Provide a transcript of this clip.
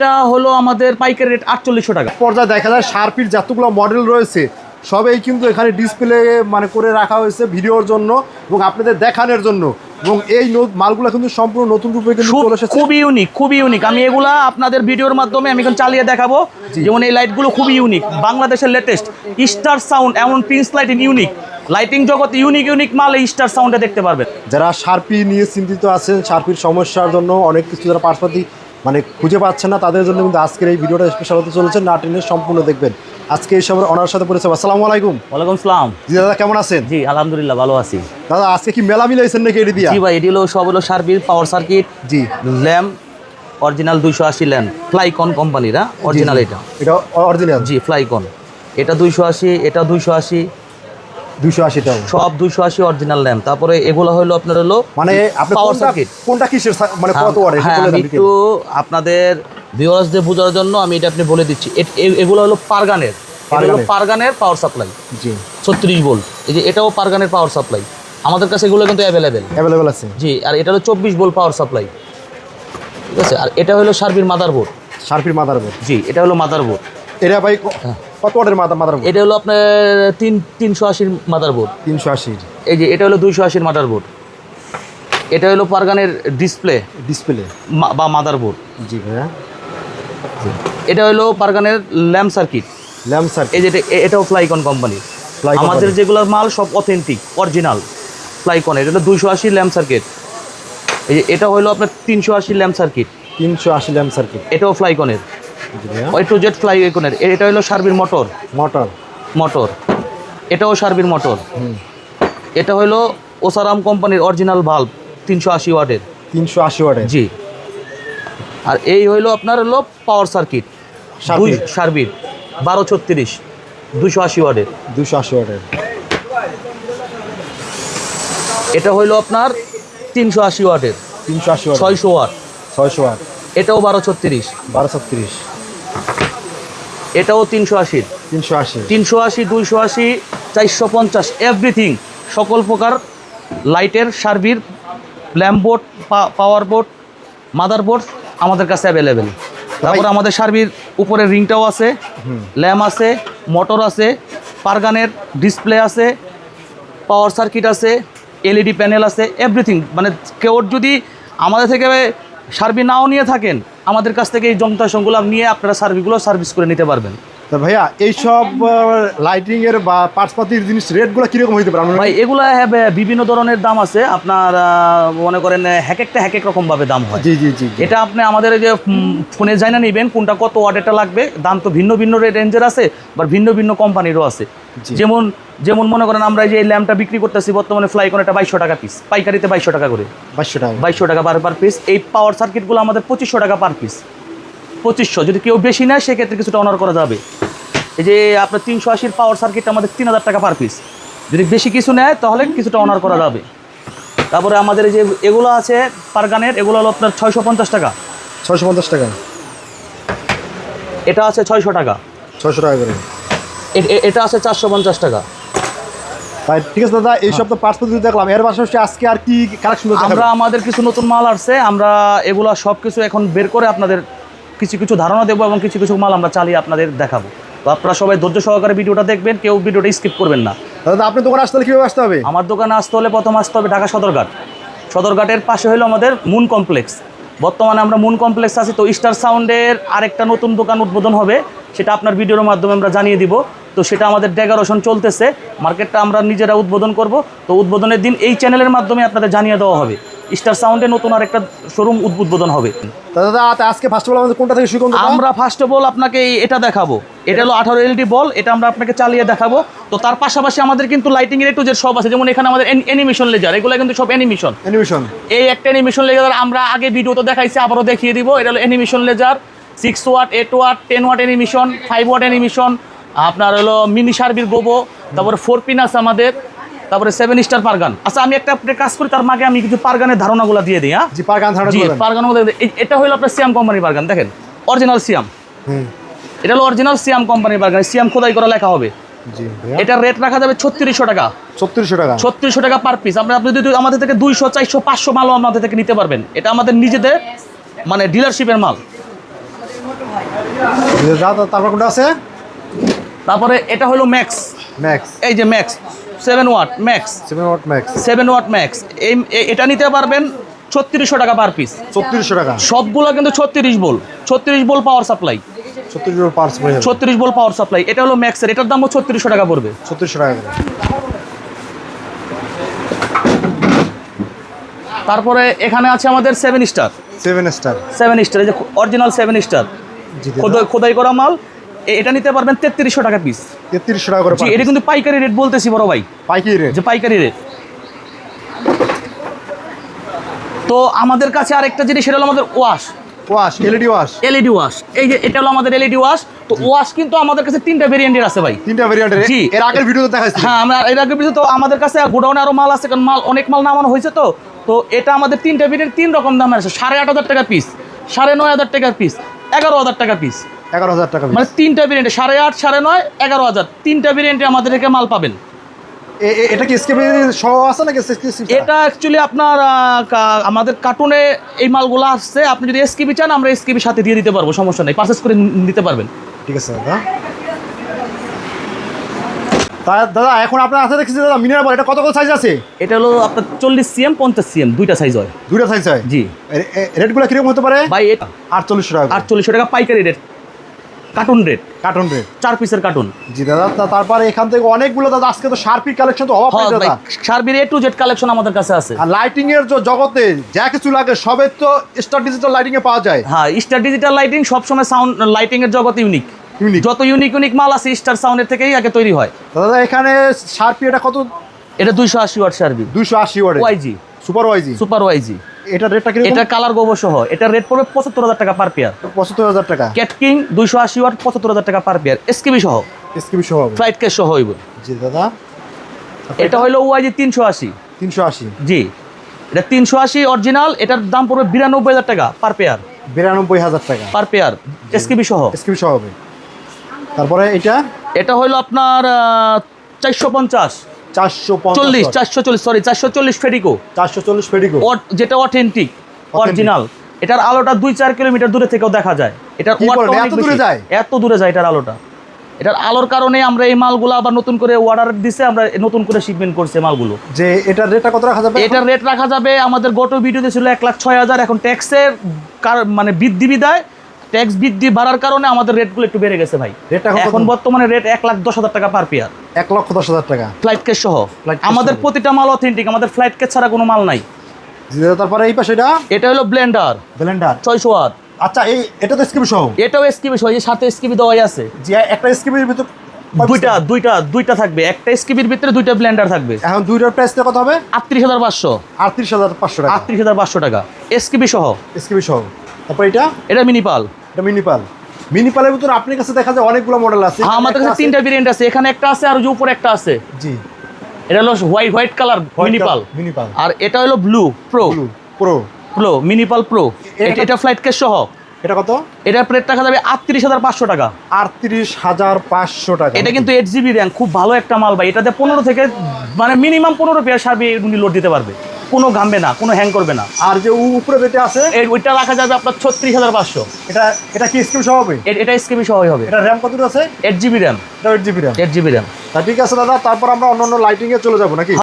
এটা হলো আমাদের পাইকারি রেট আটচল্লিশশো টাকা। পর্যায়ে দেখা যায় শার্পির যতগুলো মডেল রয়েছে সবই কিন্তু এখানে ডিসপ্লে মানে করে রাখা হয়েছে ভিডিওর জন্য এবং আপনাদের দেখানোর জন্য। এবং এই মালগুলো কিন্তু সম্পূর্ণ নতুন রূপে কিন্তু চলে এসেছে। খুবই ইউনিক খুবই ইউনিক আমি এগুলা আপনাদের ভিডিওর মাধ্যমে আমি এখন চালিয়ে দেখাবো। যেমন এই লাইটগুলো খুবই ইউনিক বাংলাদেশের লেটেস্ট স্টার সাউন্ড এমন প্রিন্স লাইটিং ইউনিক লাইটিং জগতে ইউনিক ইউনিক মাল এই স্টার সাউন্ডে দেখতে পারবেন। যারা শার্পি নিয়ে চিন্তিত আছেন শার্পির সমস্যার জন্য অনেক কিছু যারা পার্সপাতি মানে খুঁজে পাচ্ছেন না তাদের জন্য কিন্তু আজকের এই ভিডিওটা স্পেশাল হতে চলেছে। না টেনে সম্পূর্ণ দেখবেন। আজকে এই সবের অনার সাথে পরিচয় আসসালামু আলাইকুম। ওয়ালাইকুম সালাম। জি দাদা কেমন আছেন? জি আলহামদুলিল্লাহ ভালো আছি। দাদা আজকে কি মেলা মিলাইছেন নাকি এটি দিয়া? জি ভাই এটি হলো সব হলো সার্ভিস পাওয়ার সার্কিট জি। ল্যাম্প অরিজিনাল দুইশো আশি ল্যাম্প ফ্লাইকন কোম্পানিরা অরিজিনাল এটা। এটা অরিজিনাল জি ফ্লাইকন এটা দুইশো আশি এটা দুইশো আশি দুশো আশি টাকা সব দুইশো আশি অরিজিনাল ল্যাম্প তারপরে এগুলো হলো আপনার হলো মানে পাওয়ার সার্কিট কোনটা কিসের মানে কত হ্যাঁ একটু আপনাদের ভিউয়ার্সদের বোঝার জন্য আমি এটা আপনি বলে দিচ্ছি। এগুলো হলো পারগানের। এগুলো পারগানের। পাওয়ার সাপ্লাই জি। ছত্রিশ ভোল্ট এই যে এটাও পারগানের পাওয়ার সাপ্লাই আমাদের কাছে এগুলো কিন্তু অ্যাভেলেবেল অ্যাভেলেবেল আছে। জি আর এটা হলো চব্বিশ ভোল্ট পাওয়ার সাপ্লাই ঠিক আছে? আর এটা হলো সার্বির মাদারবোর্ড শার্পির মাদারবোর্ড জি এটা হলো মাদারবোর্ড এটা ভাই ক- কত ওয়াটের মাদার মাদারবোর্ড? এটা হলো আপনার তিন তিনশো আশির মাদারবোর্ড। তিনশো আশির। এই যে এটা হলো দুইশো আশির মাদারবোর্ড। এটা হলো পারগানের ডিসপ্লে। ডিসপ্লে। বা মাদারবোর্ড। জি ভাইয়া। এটা হলো পারগানের ল্যাম্প সার্কিট। ল্যাম্প সার এই যে এটা- এটাও ফ্লাইকন কোম্পানি। আমাদের যেগুলো মাল সব অথেন্টিক অরিজিনাল ফ্লাইকন। এটা হলো দুইশো আশি ল্যাম্প সার্কিট। এই যে এটা হলো আপনার তিনশো আশি ল্যাম্প সার্কিট। তিনশো আশি ল্যাম্প সার্কিট। এটাও ফ্লাইকনের। ওই টু জেড ফ্লাইকনের এটা হলো সার্বির মোটর মোটর মোটর এটাও সার্বির মোটর এটা হলো ওসারাম কোম্পানির অরিজিনাল ভাল্ব তিনশো আশি ওয়াটের। তিনশো আশি ওয়াটের। জি। আর এই হইল আপনার হলো পাওয়ার সার্কিট দুই। সার্বির। বারো ছত্রিশ। দুশো আশি ওয়াটের। দুশো আশি ওয়াটের। এটা হইল আপনার তিনশো আশি ওয়াটের। তিনশো আশি ওয়াট ছয়শো ওয়াট। ছয়শো ওয়াট। এটাও বারো ছত্রিশ। বারো ছত্রিশ। এটাও তিনশো আশি। তিনশো আশি। তিনশো আশি দুইশো আশি চারশো পঞ্চাশ এভরিথিং সকল প্রকার লাইটের সার্ভির lamp board power board mother board আমাদের কাছে অ্যাভেলেবেল তারপরে আমাদের সার্ভির উপরে রিংটাও আছে ল্যাম্প আছে মোটর আছে পারগানের ডিসপ্লে আছে পাওয়ার সার্কিট আছে এলইডি প্যানেল আছে এভরিথিং মানে কেউ যদি আমাদের থেকে সার্ভি নাও নিয়ে থাকেন আমাদের কাছ থেকে এই যন্ত্রাংশগুলো নিয়ে আপনারা সার্ভিসগুলো সার্ভিস করে নিতে পারবেন। তা ভাইয়া এইসব লাইটিং এর বা পার্টসপাতির জিনিস রেটগুলো কীরকম হইতে পারে? ভাই এগুলো বিভিন্ন ধরনের দাম আছে। আপনার মনে করেন এক একটা এক এক রকম ভাবে দাম হয়। জি জি জি। এটা আপনি আমাদের যে ফোনে যাই না নিবেন কোনটা কত ওয়াটেটা লাগবে। দাম তো ভিন্ন ভিন্ন রেঞ্জের আছে বা ভিন্ন ভিন্ন কোম্পানিরও আছে। যেমন যেমন মনে করেন আমরা এই যে এই ল্যাম্পটা বিক্রি করতেছি বর্তমানে ফ্লাইকন এটা বাইশশো টাকা পিস পাইকারিতে বাইশশো টাকা করে। বাইশশো টাকা বাইশশো টাকা পার পার পিস এই পাওয়ার সার্কিটগুলো আমাদের পঁচিশশো টাকা পার পিস পঁচিশশো। যদি কেউ বেশি নেয় সেক্ষেত্রে কিছুটা অনার করা যাবে। এই যে আপনার তিনশো আশির পাওয়ার সার্কিট আমাদের তিন হাজার টাকা পার পিস যদি বেশি কিছু নেয় তাহলে কিছুটা অনার করা যাবে। তারপরে আমাদের এই যে এগুলো আছে পারগানের এগুলো হলো আপনার ছয়শো পঞ্চাশ টাকা। ছয়শো পঞ্চাশ টাকা। এটা আছে ছয়শো টাকা। ছয়শো টাকা করে। এটা আছে চারশো পঞ্চাশ টাকা। তাই ঠিক আছে দাদা এইসব তো পার্টসপাতি দেখলাম। এর পাশাপাশি আজকে আর কি কালেকশন আমরা আমাদের কিছু নতুন মাল আসছে। আমরা এগুলা সব কিছু এখন বের করে আপনাদের কিছু কিছু ধারণা দেবো এবং কিছু কিছু মাল আমরা চালিয়ে আপনাদের দেখাবো। তো আপনারা সবাই ধৈর্য সহকারে ভিডিওটা দেখবেন কেউ ভিডিওটা স্কিপ করবেন না। দাদা আপনি দোকানে আসতে হলে কীভাবে আসতে হবে? আমার দোকানে আসতে হলে প্রথম আসতে হবে ঢাকা সদরঘাট। সদরঘাটের পাশে হলো আমাদের মুন কমপ্লেক্স বর্তমানে আমরা মুন কমপ্লেক্স আছি তো স্টার সাউন্ডের আরেকটা নতুন দোকান উদ্বোধন হবে সেটা আপনার ভিডিওর মাধ্যমে আমরা জানিয়ে দিব। তো সেটা আমাদের ডেকারেশন চলতেছে মার্কেটটা আমরা নিজেরা উদ্বোধন করব। তো উদ্বোধনের দিন এই চ্যানেলের মাধ্যমে আপনাদের জানিয়ে দেওয়া হবে। স্টার সাউন্ডে নতুন আর একটা শোরুম উদ্বোধন হবে। তা দাদা আজকে ফার্স্ট অফ অল আমাদের কোনটা থেকে শুরু আমরা ফার্স্ট অফ অল আপনাকে এটা দেখাবো। এটা হলো আঠারো এলডি বল এটা আমরা আপনাকে চালিয়ে দেখাবো। তো তার পাশাপাশি আমাদের কিন্তু লাইটিং এর একটু যে সব আছে যেমন এখানে আমাদের অ্যানিমেশন লেজার এগুলো কিন্তু সব অ্যানিমেশন অ্যানিমেশন এই একটা অ্যানিমেশন লেজার আমরা আগে ভিডিওতে দেখাইছি আবারও দেখিয়ে দিব। এটা হলো animation laser six watt eight watt ten watt animation five watt animation আপনার হলো মিনি সার্বির গোবো তারপরে ফোর পিন আছে আমাদের। তারপরে সেভেন স্টার পারগান। আচ্ছা আমি একটা আপনার কাজ করি তার মাকে আমি কিছু পারগানের ধারণাগুলো দিয়ে দিই হ্যাঁ? জি পার গান ধারণা জি পারগানগুলো। এটা হলো আপনার সিয়াম কোম্পানির পারগান দেখেন। অরিজিনাল সিয়াম এটা হলো অরিজিনাল সিয়াম কোম্পানির বার্গার সিয়াম খোদাই করা লেখা হবে। এটার রেট রাখা যাবে ছত্রিশশো টাকা। ছত্রিশশো টাকা। ছত্রিশশো টাকা পার পিস আমরা আপনি যদি আমাদের থেকে দুইশো চারশো পাঁচশো মালও আমাদের থেকে নিতে পারবেন। এটা আমাদের নিজেদের মানে ডিলারশিপের মাল। তারপর কোনটা আছে? তারপরে এটা হলো ম্যাক্স ম্যাক্স এই যে max seven watt max. Seven watt max. Seven watt max. এই এটা নিতে পারবেন ছত্রিশশো টাকা পার পিস। ছত্রিশশো টাকা। সবগুলো কিন্তু ছত্রিশ বোল। ছত্রিশ বোল পাওয়ার সাপ্লাই। ছত্রিশ পার্স পড়ে যাবে ছত্রিশ বোল পাওয়ার সাপ্লাই। এটা হলো ম্যাক্সের। এটার দামও ছত্রিশশো টাকা পড়বে। ছত্রিশশো টাকা তারপরে এখানে আছে আমাদের seven star. Seven star. Seven star এই যে অরিজিনাল সেভেন স্টার। খোদাই করা মাল। এটা নিতে পারবেন তেত্রিশশো টাকা পিস তেত্রিশশো টাকা করে এটা কিন্তু পাইকারি রেট বলতেছি বড় ভাই। পাইকারি রেট যে পাইকারি রেট তো আমাদের কাছে আরেকটা জিনিস সেটা হলো আমাদের wash wash LED wash LED wash এই যে এটা হলো আমাদের এলইডি ওয়াশ তো ওয়াশ কিন্তু আমাদের কাছে তিনটা ভেরিয়েন্টের আছে ভাই। তিনটা ভেরিয়েন্টের জি। এর আগের ভিডিওতে দেখাচ্ছি হ্যাঁ আমরা এর আগে তো আমাদের কাছে গোডাউনে আরও মাল আছে কারণ মাল অনেক মাল নামানো হয়েছে তো। তো এটা আমাদের তিনটা ভেরিয়েন্ট তিন রকম দামের আছে। সাড়ে আট হাজার টাকা পিস সাড়ে নয় হাজার টাকার পিস এগারো হাজার টাকা পিস এগারো হাজার টাকা মানে তিনটা ভেরিয়েন্টে সাড়ে আট সাড়ে নয় এগারো হাজার। তিনটা ভেরিয়েন্টে আমাদের থেকে মাল পাবেন। এটা কি স্কেপে সহ আছে নাকি এটা অ্যাকচুয়ালি আপনার আমাদের কার্টুনে এই মালগুলো আসছে। আপনি যদি এসকিবি চান আমরা এসকিবির সাথে দিয়ে দিতে পারব সমস্যা নেই। পারচেস করে নিতে পারবেন। ঠিক আছে দাদা। দাদা এখন আপনার হাতে দেখছি দাদা মিনার বল এটা কত কত সাইজ আছে? এটা হলো আপনার চল্লিশ সিএম পঞ্চাশ সিএম দুইটা সাইজ হয়। দুইটা সাইজ হয়? জি। রেটগুলো কীরকম হতে পারে? ভাই আটচল্লিশশো টাকা আটচল্লিশশো টাকা পাইকারি rate carton rate carton rate চার পিসের কার্টুন জি দাদা তারপরে এখান থেকে অনেকগুলো দাদা আজকে তো শার্পির কালেকশন তো অভাব নেই হ্যাঁ দাদা সার্বির এ টু জেড কালেকশন আমাদের কাছে আছে। আর লাইটিং এর যে জগতে যা কিছু লাগে সবে তো স্টার ডিজিটাল লাইটিং এ পাওয়া যায়। হ্যাঁ স্টার ডিজিটাল লাইটিং সবসময় সাউন্ড লাইটিং এর জগৎ ইউনিক। যত ইউনিক ইউনিক মাল আছে স্টার সাউন্ডের থেকেই আগে তৈরি হয়। দাদা এখানে শার্পি এটা কত? এটা দুইশো আশি ওয়াট সার্বি দুইশো আশি ওয়ার্ডে ওয়াইজি সুপার ওয়াইজি সুপার ওয়াইজি এটা রেটটা কীরকম? এটা কালার গোবর সহ এটা রেট পড়বে পঁচাত্তর হাজার টাকা পার পেয়ার পঁচাত্তর হাজার টাকা। ক্যাট কিং দুইশো আশি ওয়াট পঁচাত্তর হাজার টাকা পার পেয়ার এসকিবি সহ। এসকিবি সহ হবে। ফ্লাইট কেস সহ হইব। জি দাদা। এটা হলো ওয়াইজি তিনশো আশি। তিনশো আশি। জি। এটা তিনশো আশি অরিজিনাল এটার দাম পড়বে বিরানব্বই হাজার টাকা পার পেয়ার বিরানব্বই হাজার টাকা। পার পেয়ার এসকিবি সহ। এসকিবি সহ হবে। তারপরে এটা এটা হলো আপনার চারশো পঞ্চাশ। চারশো চল্লিশ চারশো চল্লিশ সরি চারশো চল্লিশ ফেডিকো চারশো চল্লিশ ফেডিকো যেটা অথেন্টিক অরিজিনাল এটার আলোটা দুই চার কিলোমিটার দূরে থেকেও দেখা যায়। এটার এত দূরে যায়? এত দূরে যায় এটার আলোটা। এটার আলোর কারণে আমরা এই মালগুলো আবার নতুন করে অর্ডার দিছে আমরা নতুন করে শিপমেন্ট করছে মালগুলো। যে এটার রেটটা কত রাখা যাবে এটার রেট রাখা যাবে আমাদের গত ভিডিওতে ছিল এক লাখ ছয় হাজার। এখন ট্যাক্সের মানে বৃদ্ধি বিদায় ট্যাক্স বৃদ্ধি বাড়ার কারণে আমাদের রেটগুলো একটু বেড়ে গেছে ভাই। এখন বর্তমানে রেট এক লাখ দশ হাজার টাকা পার পেয়ার এক লক্ষ দশ হাজার টাকা। ফ্লাইট কেস সহ। আমাদের প্রতিটা মাল অথেন্টিক আমাদের ফ্লাইট কেস ছাড়া কোনো মাল নাই। তারপরে এই পাশে এটা এটা হলো ব্লেন্ডার ব্লেন্ডার ছয়শো আট। আচ্ছা এই এটা তো স্কিপি সহ। এটাও এসকিবি সহ এই সাথে এসকিবি দেওয়াই আছে। যে একটা স্কিপির ভিতর দুইটা দুইটা দুইটা থাকবে। একটা এসকিবির ভিতরে দুইটা ব্লেন্ডার থাকবে। এখন দুইটার প্রাইসটা কত হবে? আটত্রিশ হাজার পাঁচশো। আটত্রিশ হাজার পাঁচশো টাকা। আটত্রিশ হাজার পাঁচশো টাকা। এসকিবি সহ। স্কিপি সহ। তারপর এটা এটা মিনিপাল এটা মিনিপাল। মিনিপালের ভিতর আপনার কাছে দেখা যায় অনেকগুলো মডেল আছে। হ্যাঁ আমাদের কাছে তিনটা ভেরিয়েন্ট আছে। এখানে একটা আছে আর ওই যে উপরে একটা আছে। জি। এটা হলো হোয়াইট হোয়াইট কালার মিনিপাল মিনিপাল আর এটা হলো blue pro blue pro pro মিনিপাল pro এটা- এটা ফ্লাইট কেস সহ। এটা কত? এটার প্লেট টাকা যাবে আটত্রিশ হাজার পাঁচশো টাকা। আটত্রিশ হাজার পাঁচশো টাকা। এটা কিন্তু এইট জিবি র্যাম খুব ভালো একটা মাল ভাই। এটাতে পনেরো থেকে মানে মিনিমাম পনেরো পেয়ার সার্ভে লোড দিতে পারবে। কোনো গামবে না কোনো হ্যাং করবে না। আর যে উপরে যেটা আছে ওইটা রাখা যাবে আপনার ছত্রিশ হাজার পাঁচশো। এটা এটা কি স্কিম সহ হবে? এটা স্ক্রিম সহ হবে। এটা র্যাম কত আছে? এইট জিবি র্যাম এটা eight GB RAM eight GB RAM তা ঠিক আছে দাদা তারপর আমরা অন্য অন্য লাইটিংয়ে চলে যাব নাকি?